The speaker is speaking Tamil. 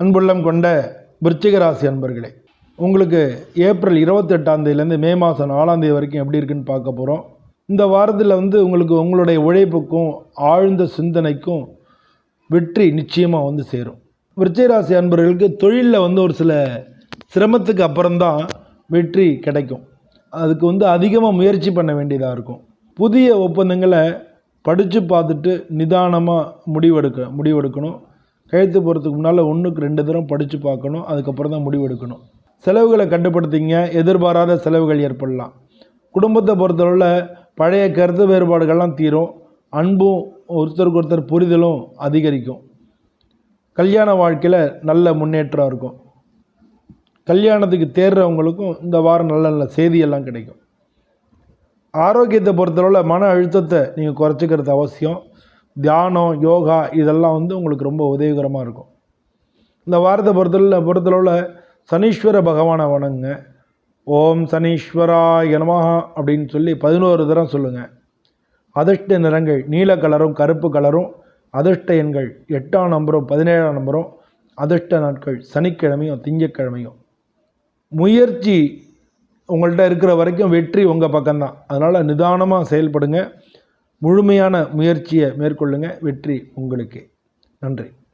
அன்புள்ளம் கொண்ட விருச்சிகராசி அன்பர்களே உங்களுக்கு ஏப்ரல் இருபத்தெட்டாம் தேதியிலேருந்து மே மாதம் நாலாம் தேதி வரைக்கும் எப்படி இருக்குன்னு பார்க்க போகிறோம் இந்த வாரத்தில் வந்து உங்களுக்கு உங்களுடைய உழைப்புக்கும் ஆழ்ந்த சிந்தனைக்கும் வெற்றி நிச்சயமாக வந்து சேரும். விருச்சிகராசி அன்பர்களுக்கு தொழிலில் வந்து ஒரு சில சிரமத்துக்கு அப்புறம்தான் வெற்றி கிடைக்கும். அதுக்கு வந்து அதிகமாக முயற்சி பண்ண வேண்டியதாக இருக்கும். புதிய ஒப்பந்தங்களை படித்து பார்த்துட்டு நிதானமாக முடிவெடுக்க முடிவெடுக்கணும். கையெழுத்து போகிறதுக்கு முன்னால் ஒன்றுக்கு ரெண்டு தரம் படித்து பார்க்கணும் அதுக்கப்புறம் தான் முடிவெடுக்கணும் செலவுகளை கட்டுப்படுத்திங்க எதிர்பாராத செலவுகள் ஏற்படலாம். குடும்பத்தை பொறுத்தளவில் பழைய கருத்து வேறுபாடுகள்லாம் தீரும் அன்பும் ஒருத்தருக்கு ஒருத்தர் புரிதலும் அதிகரிக்கும். கல்யாண வாழ்க்கையில் நல்ல முன்னேற்றம் இருக்கும். கல்யாணத்துக்கு தேர்றவங்களுக்கும் இந்த வாரம் நல்ல நல்ல செய்தியெல்லாம் கிடைக்கும். ஆரோக்கியத்தை பொறுத்தளவில் மன அழுத்தத்தை நீங்கள் குறைச்சிக்கிறது அவசியம். தியானம் யோகா இதெல்லாம் வந்து உங்களுக்கு ரொம்ப உதவிகரமாக இருக்கும். இந்த வாரத்தை பொறுத்தல பொறுத்தளவில் சனீஸ்வர பகவானை வணங்குங்க. ஓம் சனீஸ்வராய எனமஹா அப்படின்னு சொல்லி பதினோரு தரம் சொல்லுங்கள் அதிர்ஷ்ட நிறங்கள் நீல கலரும் கருப்பு கலரும் அதிர்ஷ்ட எண்கள் எட்டாம் நம்பரும் பதினேழாம் நம்பரும் அதிர்ஷ்ட நாட்கள் சனிக்கிழமையும் திங்கட்கிழமையும் முயற்சி உங்கள்கிட்ட இருக்கிற வரைக்கும் வெற்றி உங்கள் பக்கம்தான். அதனால் நிதானமாக செயல்படுங்க. முழுமையான முயற்சியை மேற்கொள்ளுங்க. வெற்றி உங்களுக்கு. நன்றி.